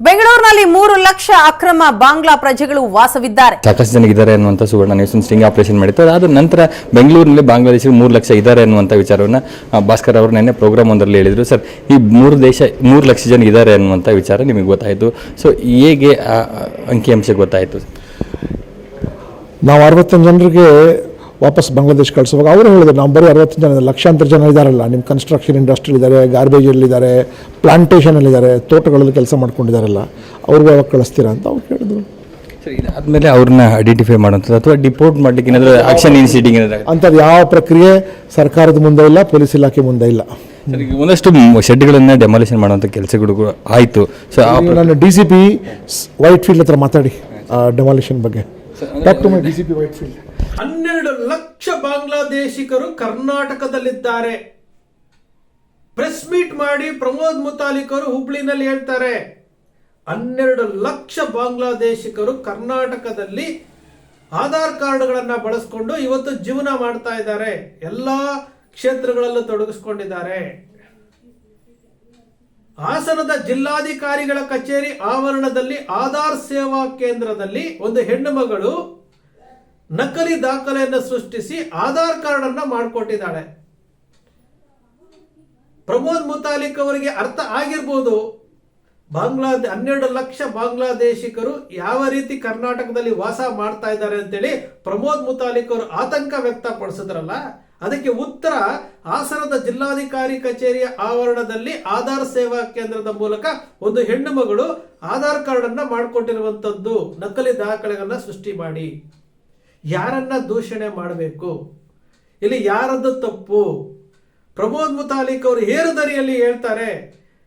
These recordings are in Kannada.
ಬೆಂಗಳೂರಿನಲ್ಲಿ ಮೂರು ಲಕ್ಷ ಅಕ್ರಮ ಬಾಂಗ್ಲಾ ಪ್ರಜೆಗಳು ವಾಸವಿದ್ದಾರೆ. ಸಾಕಷ್ಟು ಜನ ಇದ್ದಾರೆ ಅನ್ನುವಂಥ ಸುವರ್ಣ ನ್ಯೂಸ್ ಸ್ಟಿಂಗ್ ಆಪರೇಷನ್ ಮಾಡಿತ್ತು. ಅದಾದ ನಂತರ ಬೆಂಗಳೂರಿನಲ್ಲಿ ಬಾಂಗ್ಲಾದೇಶಿಗೆ ಮೂರು ಲಕ್ಷ ಇದ್ದಾರೆ ಅನ್ನುವಂಥ ವಿಚಾರವನ್ನು ಭಾಸ್ಕರ್ ಅವರು ನಿನ್ನೆ ಪ್ರೋಗ್ರಾಮ್ ಒಂದರಲ್ಲಿ ಹೇಳಿದರು. ಸರ್ ಈ ಮೂರು ದೇಶ ಮೂರು ಲಕ್ಷ ಜನ ಇದ್ದಾರೆ ಅನ್ನುವಂಥ ವಿಚಾರ ನಿಮಗೆ ಗೊತ್ತಾಯಿತು. ಸೊ ಹೇಗೆ ಅಂಕಿಅಂಶ ಗೊತ್ತಾಯಿತು? ನಾವು ಅರವತ್ತೊಂದು ಜನರಿಗೆ ವಾಪಸ್ ಬಾಂಗ್ಲಾದೇಶ್ ಕಳಿಸುವಾಗ ಅವರು ಹೇಳಿದ್ರು ನಾವು ಬರೀ ಅರವತ್ತು ಜನ ಲಕ್ಷಾಂತರ ಜನ ಇದ್ದಾರಲ್ಲ ನಿಮ್ಮ ಕನ್ಸ್ಟ್ರಕ್ಷನ್ ಇಂಡಸ್ಟ್ರಿ ಇದ್ದಾರೆ ಗಾರ್ಬೇಜಲ್ಲಿದ್ದಾರೆ ಪ್ಲಾಂಟೇಷನಲ್ಲಿದ್ದಾರೆ ತೋಟಗಳಲ್ಲಿ ಕೆಲಸ ಮಾಡ್ಕೊಂಡಿದ್ದಾರಲ್ಲ ಅವ್ರಿಗೆ ಯಾವಾಗ ಕಳಿಸ್ತೀರಾ ಅಂತ ಅವ್ರು ಕೇಳಿದ್ರು. ಸರಿ ಅವ್ರನ್ನ ಐಡೆಂಟಿಫೈ ಮಾಡುವಂಥದ್ದು ಅಥವಾ ಡಿಪೋರ್ಟ್ ಮಾಡಲಿಕ್ಕೆ ಏನಾದರೂ ಆಕ್ಷನ್ ಇನಿಷಿಯೇಟಿಂಗ್ ಏನಾದರೂ ಅಂಥದ್ದು ಯಾವ ಪ್ರಕ್ರಿಯೆ ಸರ್ಕಾರದ ಮುಂದೆ ಇಲ್ಲ ಪೊಲೀಸ್ ಇಲಾಖೆ ಮುಂದೆ ಇಲ್ಲ. ಸರಿ ಒಂದಷ್ಟು ಶೆಡ್ಗಳನ್ನು ಡೆಮಾಲಿಷನ್ ಮಾಡುವಂಥ ಕೆಲಸಗಳು ಕೂಡ ಆಯಿತು. ಸೊ ನಾನು D C P Whitefield ಹತ್ರ ಮಾತಾಡಿ ಡೆಮಾಲಿಷನ್ ಬಗ್ಗೆ. Doctor D C P Whitefield ಹನ್ನೆರಡು ಲಕ್ಷ ಬಾಂಗ್ಲಾದೇಶಿಕರು ಕರ್ನಾಟಕದಲ್ಲಿದ್ದಾರೆ. ಪ್ರೆಸ್ ಮೀಟ್ ಮಾಡಿ ಪ್ರಮೋದ್ ಮುತಾಲಿಕರು ಹುಬ್ಳಿನಲ್ಲಿ ಹೇಳ್ತಾರೆ, ಹನ್ನೆರಡು ಲಕ್ಷ ಬಾಂಗ್ಲಾದೇಶಿಕರು ಕರ್ನಾಟಕದಲ್ಲಿ ಆಧಾರ್ ಕಾರ್ಡ್ಗಳನ್ನು ಬಳಸ್ಕೊಂಡು ಇವತ್ತು ಜೀವನ ಮಾಡ್ತಾ ಇದ್ದಾರೆ. ಎಲ್ಲಾ ಕ್ಷೇತ್ರಗಳಲ್ಲೂ ತೊಡಗಿಸ್ಕೊಂಡಿದ್ದಾರೆ. ಹಾಸನದ ಜಿಲ್ಲಾಧಿಕಾರಿಗಳ ಕಚೇರಿ ಆವರಣದಲ್ಲಿ ಆಧಾರ್ ಸೇವಾ ಕೇಂದ್ರದಲ್ಲಿ ಒಂದು ಹೆಣ್ಣು ಮಗಳು ನಕಲಿ ದಾಖಲೆಯನ್ನು ಸೃಷ್ಟಿಸಿ ಆಧಾರ್ ಕಾರ್ಡ್ ಅನ್ನ ಮಾಡಿಕೊಟ್ಟಿದ್ದಾಳೆ. ಪ್ರಮೋದ್ ಮುತಾಲಿಕ್ ಅವರಿಗೆ ಅರ್ಥ ಆಗಿರ್ಬೋದು. ಬಾಂಗ್ಲಾದ ಹನ್ನೆರಡು ಲಕ್ಷ ಬಾಂಗ್ಲಾದೇಶಿಕರು ಯಾವ ರೀತಿ ಕರ್ನಾಟಕದಲ್ಲಿ ವಾಸ ಮಾಡ್ತಾ ಇದ್ದಾರೆ ಅಂತೇಳಿ ಪ್ರಮೋದ್ ಮುತಾಲಿಕ್ ಅವರು ಆತಂಕ ವ್ಯಕ್ತಪಡಿಸಿದ್ರಲ್ಲ, ಅದಕ್ಕೆ ಉತ್ತರ ಹಾಸನದ ಜಿಲ್ಲಾಧಿಕಾರಿ ಕಚೇರಿಯ ಆವರಣದಲ್ಲಿ ಆಧಾರ್ ಸೇವಾ ಕೇಂದ್ರದ ಮೂಲಕ ಒಂದು ಹೆಣ್ಣು ಮಗಳು ಆಧಾರ್ ಕಾರ್ಡ್ ಅನ್ನ ಮಾಡಿಕೊಟ್ಟಿರುವಂತದ್ದು ನಕಲಿ ದಾಖಲೆಗಳನ್ನ ಸೃಷ್ಟಿ ಮಾಡಿ. ಯಾರನ್ನ ದೂಷಣೆ ಮಾಡಬೇಕು? ಇಲ್ಲಿ ಯಾರದ್ದು ತಪ್ಪು? ಪ್ರಮೋದ್ ಮುತಾಲಿಕ್ ಅವರು ಹೇರುದರಿಯಲ್ಲಿ ಹೇಳ್ತಾರೆ,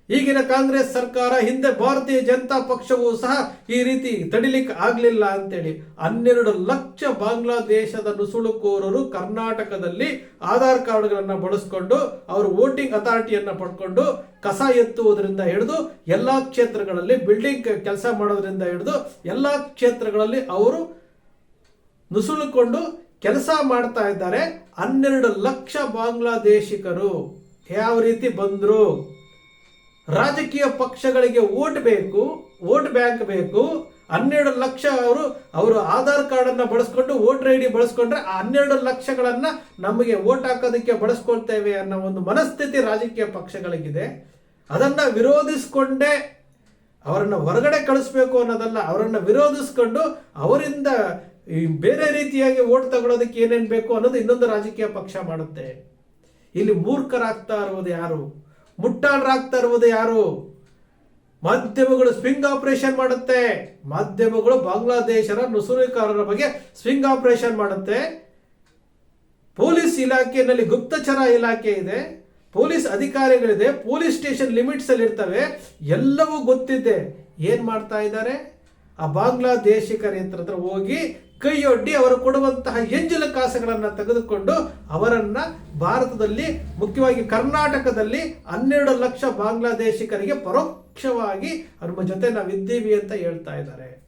ಈಗಿನ ಕಾಂಗ್ರೆಸ್ ಸರ್ಕಾರ, ಹಿಂದೆ ಭಾರತೀಯ ಜನತಾ ಪಕ್ಷವೂ ಸಹ ಈ ರೀತಿ ತಡಿಲಿಕ್ಕೆ ಆಗ್ಲಿಲ್ಲ ಅಂತೇಳಿ ಹನ್ನೆರಡು ಲಕ್ಷ ಬಾಂಗ್ಲಾದೇಶದ ನುಸುಳುಕೋರರು ಕರ್ನಾಟಕದಲ್ಲಿ ಆಧಾರ್ ಕಾರ್ಡ್ಗಳನ್ನ ಬಳಸ್ಕೊಂಡು, ಅವರು ವೋಟಿಂಗ್ ಅಥಾರಿಟಿಯನ್ನ ಪಡ್ಕೊಂಡು ಕಸ ಎತ್ತುವುದರಿಂದ ಹಿಡಿದು, ಎಲ್ಲಾ ಕ್ಷೇತ್ರಗಳಲ್ಲಿ ಬಿಲ್ಡಿಂಗ್ ಕೆಲಸ ಮಾಡೋದ್ರಿಂದ ಹಿಡಿದು, ಎಲ್ಲಾ ಕ್ಷೇತ್ರಗಳಲ್ಲಿ ಅವರು ನುಸುಳುಕೊಂಡು ಕೆಲಸ ಮಾಡ್ತಾ ಇದ್ದಾರೆ. ಹನ್ನೆರಡು ಲಕ್ಷ ಬಾಂಗ್ಲಾದೇಶಿಕರು ಯಾವ ರೀತಿ ಬಂದರು? ರಾಜಕೀಯ ಪಕ್ಷಗಳಿಗೆ ವೋಟ್ ಬೇಕು, ವೋಟ್ ಬ್ಯಾಂಕ್ ಬೇಕು. ಹನ್ನೆರಡು ಲಕ್ಷ ಅವರು ಅವರು ಆಧಾರ್ ಕಾರ್ಡ್ ಅನ್ನ ಬಳಸ್ಕೊಂಡು ವೋಟರ್ ಐ ಡಿ ಬಳಸ್ಕೊಂಡ್ರೆ ಆ ಹನ್ನೆರಡು ಲಕ್ಷಗಳನ್ನ ನಮಗೆ ವೋಟ್ ಹಾಕೋದಕ್ಕೆ ಬಳಸ್ಕೊಳ್ತೇವೆ ಅನ್ನೋ ಒಂದು ಮನಸ್ಥಿತಿ ರಾಜಕೀಯ ಪಕ್ಷಗಳಿಗಿದೆ. ಅದನ್ನ ವಿರೋಧಿಸ್ಕೊಂಡೇ ಅವರನ್ನು ಹೊರಗಡೆ ಕಳಿಸ್ಬೇಕು ಅನ್ನೋದಲ್ಲ, ಅವರನ್ನು ವಿರೋಧಿಸ್ಕೊಂಡು ಅವರಿಂದ ಈ ಬೇರೆ ರೀತಿಯಾಗಿ ಓಟ್ ತಗೊಳೋದಕ್ಕೆ ಏನೇನು ಬೇಕು ಅನ್ನೋದು ಇನ್ನೊಂದು ರಾಜಕೀಯ ಪಕ್ಷ ಮಾಡುತ್ತೆ. ಇಲ್ಲಿ ಮೂರ್ಖರಾಗ್ತಾ ಇರುವುದು ಯಾರು? ಮುಟ್ಟಾಳರಾಗ್ತಾ ಇರುವುದು ಯಾರು? ಮಾಧ್ಯಮಗಳು ಸ್ವಿಂಗ್ ಆಪರೇಷನ್ ಮಾಡುತ್ತೆ. ಮಾಧ್ಯಮಗಳು ಬಾಂಗ್ಲಾದೇಶರ ನುಸುರುಕಾರರ ಬಗ್ಗೆ ಸ್ವಿಂಗ್ ಆಪರೇಷನ್ ಮಾಡುತ್ತೆ. ಪೊಲೀಸ್ ಇಲಾಖೆಯಲ್ಲಿ ಗುಪ್ತಚರ ಇಲಾಖೆ ಇದೆ. ಪೊಲೀಸ್ ಅಧಿಕಾರಿಗಳಿದೆ. ಪೊಲೀಸ್ ಸ್ಟೇಷನ್ ಲಿಮಿಟ್ಸ್ ಅಲ್ಲಿ ಇರ್ತವೆ ಎಲ್ಲವೂ ಗೊತ್ತಿದೆ. ಏನ್ ಮಾಡ್ತಾ ಇದ್ದಾರೆ? ಆ ಬಾಂಗ್ಲಾದೇಶಿಕರ ಹತ್ರ ಹೋಗಿ ಕೈಯೊಡ್ಡಿ ಅವರು ಕೊಡುವಂತಹ ಎಂಜಲ ಕಾಸುಗಳನ್ನ ತೆಗೆದುಕೊಂಡು ಅವರನ್ನು ಭಾರತದಲ್ಲಿ, ಮುಖ್ಯವಾಗಿ ಕರ್ನಾಟಕದಲ್ಲಿ ಹನ್ನೆರಡು ಲಕ್ಷ ಬಾಂಗ್ಲಾದೇಶಿಕರಿಗೆ ಪರೋಕ್ಷವಾಗಿ ನಮ್ಮ ಜೊತೆ ನಾವಿದ್ದೀವಿ ಅಂತ ಹೇಳ್ತಾ ಇದ್ದಾರೆ.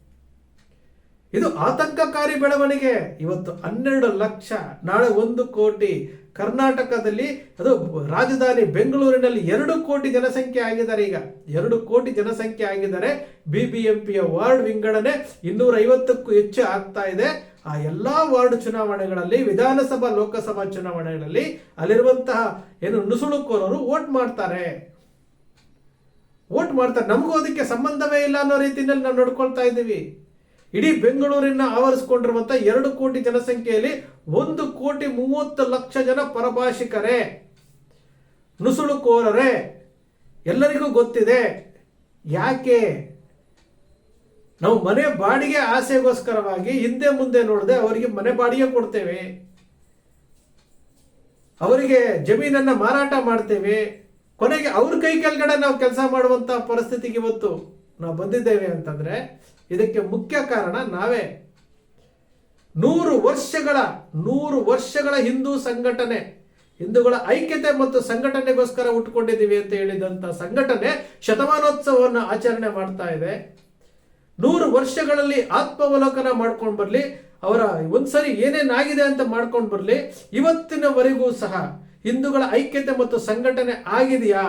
ಇದು ಆತಂಕಕಾರಿ ಬೆಳವಣಿಗೆ. ಇವತ್ತು ಹನ್ನೆರಡು ಲಕ್ಷ, ನಾಳೆ ಒಂದು ಕೋಟಿ. ಕರ್ನಾಟಕದಲ್ಲಿ ಅದು ರಾಜಧಾನಿ ಬೆಂಗಳೂರಿನಲ್ಲಿ ಎರಡು ಕೋಟಿ ಜನಸಂಖ್ಯೆ ಆಗಿದ್ದಾರೆ ಈಗ. ಎರಡು ಕೋಟಿ ಜನಸಂಖ್ಯೆ ಆಗಿದ್ದಾರೆ. ಬಿ ಬಿ ಎಂ ಪಿಯ ವಾರ್ಡ್ ವಿಂಗಡಣೆ ಇನ್ನೂರ ಐವತ್ತಕ್ಕೂ ಹೆಚ್ಚು ಆಗ್ತಾ ಇದೆ. ಆ ಎಲ್ಲಾ ವಾರ್ಡ್ ಚುನಾವಣೆಗಳಲ್ಲಿ, ವಿಧಾನಸಭಾ, ಲೋಕಸಭಾ ಚುನಾವಣೆಗಳಲ್ಲಿ ಅಲ್ಲಿರುವಂತಹ ಏನು ನುಸುಳುಕೋರರು ವೋಟ್ ಮಾಡ್ತಾರೆ. ವೋಟ್ ಮಾಡ್ತಾರೆ. ನಮಗೂ ಅದಕ್ಕೆ ಸಂಬಂಧವೇ ಇಲ್ಲ ಅನ್ನೋ ರೀತಿಯಲ್ಲಿ ನಾವು ನೋಡ್ಕೊಳ್ತಾ ಇದ್ದೀವಿ. ಇಡೀ ಬೆಂಗಳೂರಿನ ಆವರಿಸಿಕೊಂಡಿರುವಂತ ಎರಡು ಕೋಟಿ ಜನಸಂಖ್ಯೆಯಲ್ಲಿ ಒಂದು ಕೋಟಿ ಮೂವತ್ತು ಲಕ್ಷ ಜನ ಪರಭಾಷಿಕರೇ. ನುಸುಳುಕೋರರೇ. ಎಲ್ಲರಿಗೂ ಗೊತ್ತಿದೆ. ಯಾಕೆ? ನಾವು ಮನೆ ಬಾಡಿಗೆ ಆಸೆಗೋಸ್ಕರವಾಗಿ ಹಿಂದೆ ಮುಂದೆ ನೋಡದೆ ಅವರಿಗೆ ಮನೆ ಬಾಡಿಗೆ ಕೊಡ್ತೇವೆ. ಅವರಿಗೆ ಜಮೀನನ್ನ ಮಾರಾಟ ಮಾಡ್ತೇವೆ. ಕೊನೆಗೆ ಅವ್ರ ಕೈ ಕೆಳಗಡೆ ನಾವು ಕೆಲಸ ಮಾಡುವಂತ ಪರಿಸ್ಥಿತಿಗೆ ಇವತ್ತು ನಾವು ಬಂದಿದ್ದೇವೆ ಅಂತಂದ್ರೆ ಇದಕ್ಕೆ ಮುಖ್ಯ ಕಾರಣ ನಾವೇ. ನೂರು ವರ್ಷಗಳ ನೂರು ವರ್ಷಗಳ ಹಿಂದೂ ಸಂಘಟನೆ, ಹಿಂದೂಗಳ ಐಕ್ಯತೆ ಮತ್ತು ಸಂಘಟನೆಗೋಸ್ಕರ ಉಟ್ಕೊಂಡಿದ್ದೀವಿ ಅಂತ ಹೇಳಿದಂತ ಸಂಘಟನೆ ಶತಮಾನೋತ್ಸವವನ್ನು ಆಚರಣೆ ಮಾಡ್ತಾ ಇದೆ. ನೂರು ವರ್ಷಗಳಲ್ಲಿ ಆತ್ಮಾವಲೋಕನ ಮಾಡ್ಕೊಂಡು ಬರಲಿ, ಅವರ ಒಂದ್ಸರಿ ಏನೇನಾಗಿದೆ ಅಂತ ಮಾಡ್ಕೊಂಡು ಬರಲಿ, ಇವತ್ತಿನವರೆಗೂ ಸಹ ಹಿಂದೂಗಳ ಐಕ್ಯತೆ ಮತ್ತು ಸಂಘಟನೆ ಆಗಿದೆಯಾ?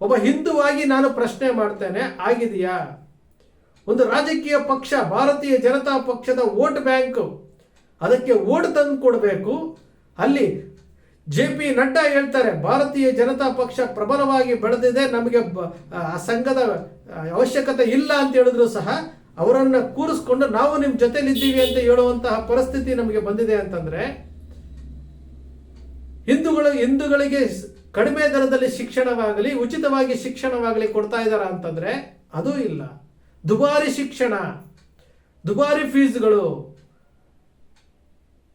ಒಬ್ಬ ಹಿಂದುವಾಗಿ ನಾನು ಪ್ರಶ್ನೆ ಮಾಡ್ತೇನೆ, ಆಗಿದೆಯಾ? ಒಂದು ರಾಜಕೀಯ ಪಕ್ಷ, ಭಾರತೀಯ ಜನತಾ ಪಕ್ಷದ ವೋಟ್ ಬ್ಯಾಂಕ್ ಅದಕ್ಕೆ ಓಟ್ ತಂದು ಕೊಡಬೇಕು. ಅಲ್ಲಿ ಜೆ ಪಿ ನಡ್ಡಾ ಹೇಳ್ತಾರೆ, ಭಾರತೀಯ ಜನತಾ ಪಕ್ಷ ಪ್ರಬಲವಾಗಿ ಬೆಳೆದಿದೆ, ನಮಗೆ ಆ, ಸಂಘದ ಅವಶ್ಯಕತೆ ಇಲ್ಲ ಅಂತ ಹೇಳಿದ್ರು ಸಹ ಅವರನ್ನು ಕೂರಿಸ್ಕೊಂಡು ನಾವು ನಿಮ್ಮ ಜೊತೆಲಿದ್ದೀವಿ ಅಂತ ಹೇಳುವಂತಹ ಪರಿಸ್ಥಿತಿ ನಮಗೆ ಬಂದಿದೆ ಅಂತಂದ್ರೆ, ಹಿಂದೂಗಳು, ಹಿಂದೂಗಳಿಗೆ ಕಡಿಮೆ ದರದಲ್ಲಿ ಶಿಕ್ಷಣವಾಗಲಿ, ಉಚಿತವಾಗಿ ಶಿಕ್ಷಣವಾಗಲಿ ಕೊಡ್ತಾ ಇದ್ದಾರ ಅಂತಂದ್ರೆ, ಅದೂ ಇಲ್ಲ. ದುಬಾರಿ ಶಿಕ್ಷಣ, ದುಬಾರಿ ಫೀಸ್ಗಳು.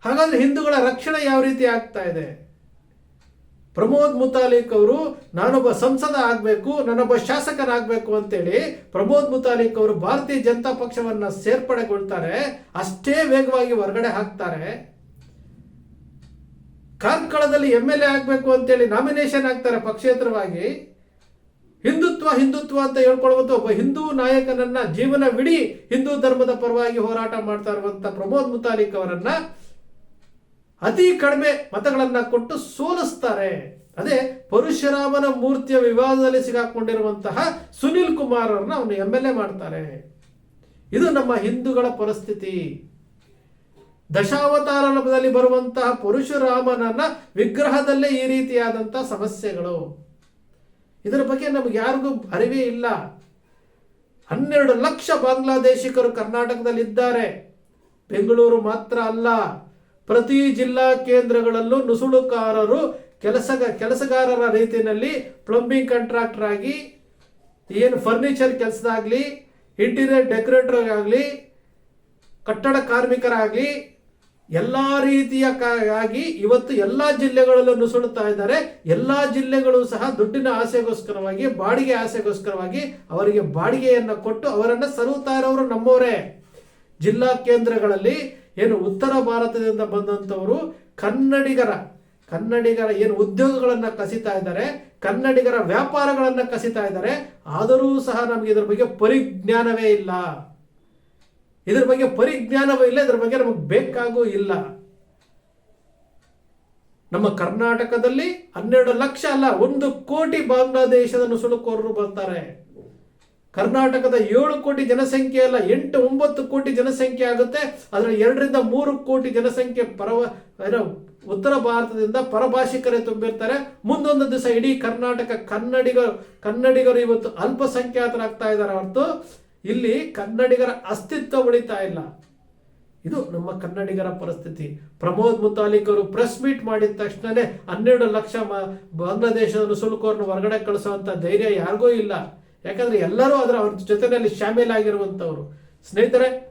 ಹಾಗಾದ್ರೆ ಹಿಂದೂಗಳ ರಕ್ಷಣೆ ಯಾವ ರೀತಿ ಆಗ್ತಾ ಇದೆ? ಪ್ರಮೋದ್ ಮುತಾಲಿಕ್ ಅವರು, ನಾನೊಬ್ಬ ಸಂಸದ ಆಗಬೇಕು, ನಾನೊಬ್ಬ ಶಾಸಕನಾಗಬೇಕು ಅಂತೇಳಿ ಪ್ರಮೋದ್ ಮುತಾಲಿಕ್ ಅವರು ಭಾರತೀಯ ಜನತಾ ಪಕ್ಷವನ್ನ ಸೇರ್ಪಡೆಗೊಳ್ತಾರೆ, ಅಷ್ಟೇ ವೇಗವಾಗಿ ಹೊರಗಡೆ ಹಾಕ್ತಾರೆ. ಕಾರ್ಕಳದಲ್ಲಿ ಎಂ ಎಲ್ ಎ ಆಗಬೇಕು ಅಂತೇಳಿ ನಾಮಿನೇಷನ್ ಆಗ್ತಾರೆ ಪಕ್ಷೇತರವಾಗಿ. ಹಿಂದುತ್ವ ಅಂತ ಹೇಳ್ಕೊಳ್ಳುವಂಥ ಒಬ್ಬ ಹಿಂದೂ ನಾಯಕನನ್ನ ಜೀವನವಿಡೀ ಹಿಂದೂ ಧರ್ಮದ ಪರವಾಗಿ ಹೋರಾಟ ಮಾಡ್ತಾ ಇರುವಂತ ಪ್ರಮೋದ್ ಮುತಾಲಿಕ್ ಅವರನ್ನ ಅತಿ ಕಡಿಮೆ ಮತಗಳನ್ನ ಕೊಟ್ಟು ಸೋಲಿಸ್ತಾರೆ. ಅದೇ ಪರಶುರಾಮನ ಮೂರ್ತಿಯ ವಿವಾದದಲ್ಲಿ ಸಿಗಾಕೊಂಡಿರುವಂತಹ ಸುನಿಲ್ ಕುಮಾರ್ ಅವರನ್ನ ಅವನು ಎಂ ಎಲ್ ಎ ಮಾಡ್ತಾರೆ. ಇದು ನಮ್ಮ ಹಿಂದೂಗಳ ಪರಿಸ್ಥಿತಿ. ದಶಾವತಾರದಲ್ಲಿ ಬರುವಂತಹ ಪರಶುರಾಮನನ್ನ ವಿಗ್ರಹದಲ್ಲೇ ಈ ರೀತಿಯಾದಂತಹ ಸಮಸ್ಯೆಗಳು. ಇದರ ಬಗ್ಗೆ ನಮ್ಗೆ ಯಾರಿಗೂ ಅರಿವೇ ಇಲ್ಲ. ಹನ್ನೆರಡು ಲಕ್ಷ ಬಾಂಗ್ಲಾದೇಶಿಕರು ಕರ್ನಾಟಕದಲ್ಲಿ ಇದ್ದಾರೆ. ಬೆಂಗಳೂರು ಮಾತ್ರ ಅಲ್ಲ, ಪ್ರತಿ ಜಿಲ್ಲಾ ಕೇಂದ್ರಗಳಲ್ಲೂ ನುಸುಳುಕಾರರು ಕೆಲಸ ಕೆಲಸಗಾರರ ರೀತಿಯಲ್ಲಿ ಪ್ಲಂಬಿಂಗ್ ಕಾಂಟ್ರಾಕ್ಟರ್ ಆಗಿ, ಏನು ಫರ್ನಿಚರ್ ಕೆಲಸದಾಗ್ಲಿ ಇಂಟೀರಿಯರ್ ಡೆಕೋರೇಟರ್ ಆಗಲಿ, ಕಟ್ಟಡ ಕಾರ್ಮಿಕರಾಗಲಿ ಎಲ್ಲ ರೀತಿಯ ಆಗಿ ಇವತ್ತು ಎಲ್ಲ ಜಿಲ್ಲೆಗಳಲ್ಲೂ ನುಸುಳುತ್ತಾ ಇದ್ದಾರೆ. ಎಲ್ಲ ಜಿಲ್ಲೆಗಳು ಸಹ ದುಡ್ಡಿನ ಆಸೆಗೋಸ್ಕರವಾಗಿ, ಬಾಡಿಗೆ ಆಸೆಗೋಸ್ಕರವಾಗಿ ಅವರಿಗೆ ಬಾಡಿಗೆಯನ್ನು ಕೊಟ್ಟು ಅವರನ್ನು ಸರುತ್ತಾ ಇರೋರು ನಮ್ಮವರೇ. ಜಿಲ್ಲಾ ಕೇಂದ್ರಗಳಲ್ಲಿ ಏನು ಉತ್ತರ ಭಾರತದಿಂದ ಬಂದಂಥವರು ಕನ್ನಡಿಗರ ಕನ್ನಡಿಗರ ಏನು ಉದ್ಯೋಗಗಳನ್ನು ಕಸಿತಾ ಇದ್ದಾರೆ, ಕನ್ನಡಿಗರ ವ್ಯಾಪಾರಗಳನ್ನು ಕಸಿತಾ ಇದ್ದಾರೆ. ಆದರೂ ಸಹ ನಮಗೆ ಇದರ ಬಗ್ಗೆ ಪರಿಜ್ಞಾನವೇ ಇಲ್ಲ. ಇದ್ರ ಬಗ್ಗೆ ಪರಿಜ್ಞಾನವೂ ಇಲ್ಲ, ಇದ್ರ ಬಗ್ಗೆ ನಮಗೆ ಬೇಕಾಗೂ ಇಲ್ಲ. ನಮ್ಮ ಕರ್ನಾಟಕದಲ್ಲಿ ಹನ್ನೆರಡು ಲಕ್ಷ ಅಲ್ಲ, ಒಂದು ಕೋಟಿ ಬಾಂಗ್ಲಾದೇಶದ ನುಸುಳುಕೋರರು ಬರ್ತಾರೆ ಕರ್ನಾಟಕದ ಏಳು ಕೋಟಿ ಜನಸಂಖ್ಯೆ ಅಲ್ಲ, ಎಂಟು ಒಂಬತ್ತು ಕೋಟಿ ಜನಸಂಖ್ಯೆ ಆಗುತ್ತೆ. ಅದರ ಎರಡರಿಂದ ಮೂರು ಕೋಟಿ ಜನಸಂಖ್ಯೆ ಪರವ ಉತ್ತರ ಭಾರತದಿಂದ ಪರಭಾಷಿಕರೇ ತುಂಬಿರ್ತಾರೆ. ಮುಂದೊಂದು ದಿವಸ ಇಡೀ ಕರ್ನಾಟಕ ಕನ್ನಡಿಗರು ಕನ್ನಡಿಗರು ಇವತ್ತು ಅಲ್ಪಸಂಖ್ಯಾತರಾಗ್ತಾ ಇದ್ದಾರೆ ಹೊರತು ಇಲ್ಲಿ ಕನ್ನಡಿಗರ ಅಸ್ತಿತ್ವ ಉಳಿತಾ ಇಲ್ಲ. ಇದು ನಮ್ಮ ಕನ್ನಡಿಗರ ಪರಿಸ್ಥಿತಿ. ಪ್ರಮೋದ್ ಮುತಾಲಿಕ್ ಅವರು ಪ್ರೆಸ್ ಮೀಟ್ ಮಾಡಿದ ತಕ್ಷಣನೇ ಹನ್ನೆರಡು ಲಕ್ಷ ಬಾಂಗ್ಲಾದೇಶದ ನುಸುಳುಕೋರನ್ನು ಹೊರಗಡೆ ಕಳಿಸುವಂಥ ಧೈರ್ಯ ಯಾರಿಗೂ ಇಲ್ಲ. ಯಾಕಂದ್ರೆ ಎಲ್ಲರೂ ಅದರ ಅವ್ರ ಜೊತೆಯಲ್ಲಿ ಶಾಮೀಲಾಗಿರುವಂತವ್ರು ಸ್ನೇಹಿತರೆ